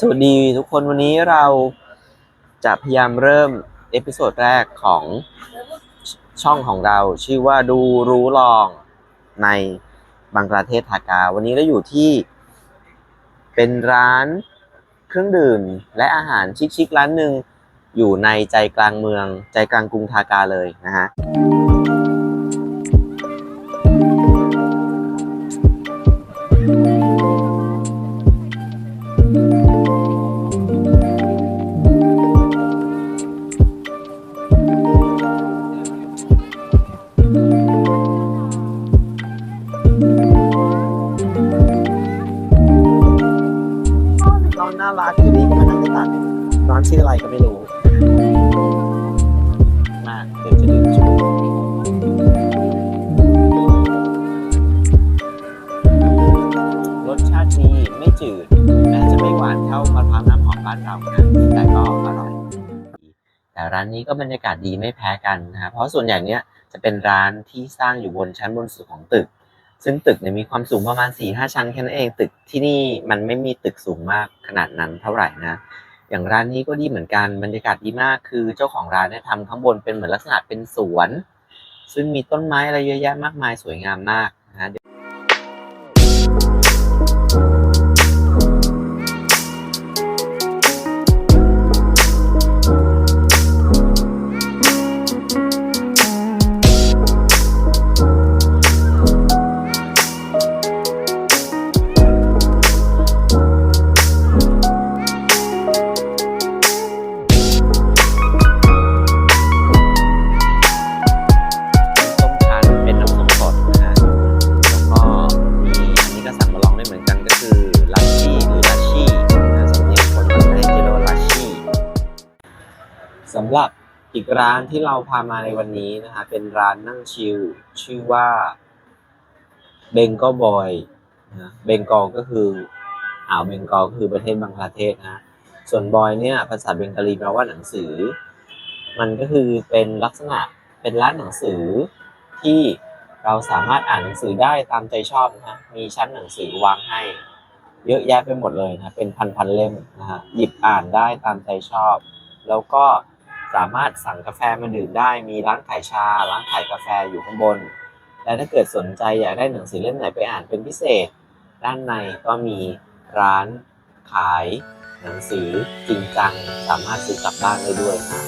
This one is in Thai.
สวัสดีทุกคนวันนี้เราจะพยายามเริ่มเอพิโซดแรกของช่องของเราชื่อว่าดูรู้ลองในบังกลาเทศทากา วันนี้เราอยู่ที่เป็นร้านเครื่องดื่มและอาหารชิคๆร้านหนึ่งอยู่ในใจกลางเมืองใจกลางกรุงทากาเลยนะฮะ อยู่ดีก็มานั่งในตัดร้านชื่ออะไรก็ไม่รู้ มากเดี๋ยวจะดื่มชมรสชาติดีไม่จืดแม้จะไม่หวานเท่ามะพร้าวน้ำหอมบ้านเรานะแต่ก็อร่อยแต่ร้านนี้ก็บรรยากาศดีไม่แพ้กันนะครับเพราะส่วนใหญ่เนี้ยจะเป็นร้านที่สร้างอยู่บนชั้นบนสุดของตึก ซึ่งตึกเนี่ยมีความสูงประมาณ4ี่ห้าชั้นแค่นั้นเองตึกที่นี่มันไม่มีตึกสูงมากขนาดนั้นเท่าไหร่นะ อย่างร้านนี้ก็ดีเหมือนกันบรรยากาศดีมากคือเจ้าของร้านเนี่ยทำข้างบนเป็นเหมือนลักษณะเป็นสวน ซึ่งมีต้นไม้อะไรเยอะแยะมากมายสวยงามมาก สำหรับอีกร้านที่เราพามาในวันนี้นะฮะเป็นร้านนั่งชิลชื่อว่าเบงกอบอยนะเบงกอก็คืออ่าวเบงกอก็คือประเทศบังคลาเทศนะส่วนบอยเนี่ยภาษาเบงกาลีแปลว่าหนังสือ มันก็คือเป็นลักษณะเป็นร้านหนังสือที่เราสามารถอ่านหนังสือได้ตามใจชอบนะฮะมีชั้นหนังสือวางให้ เยอะแยะไปหมดเลยนะเป็นพันๆเล่มนะฮะหยิบอ่านได้ตามใจชอบ แล้วก็ สามารถสั่งกาแฟมาดื่มได้มีร้านขายชา ร้านขายกาแฟอยู่ข้างบน และถ้าเกิดสนใจอยากได้หนังสือเล่มไหนไปอ่านเป็นพิเศษ ด้านในก็มีร้านขายหนังสือจริงจัง สามารถซื้อกลับบ้านได้ด้วยค่ะ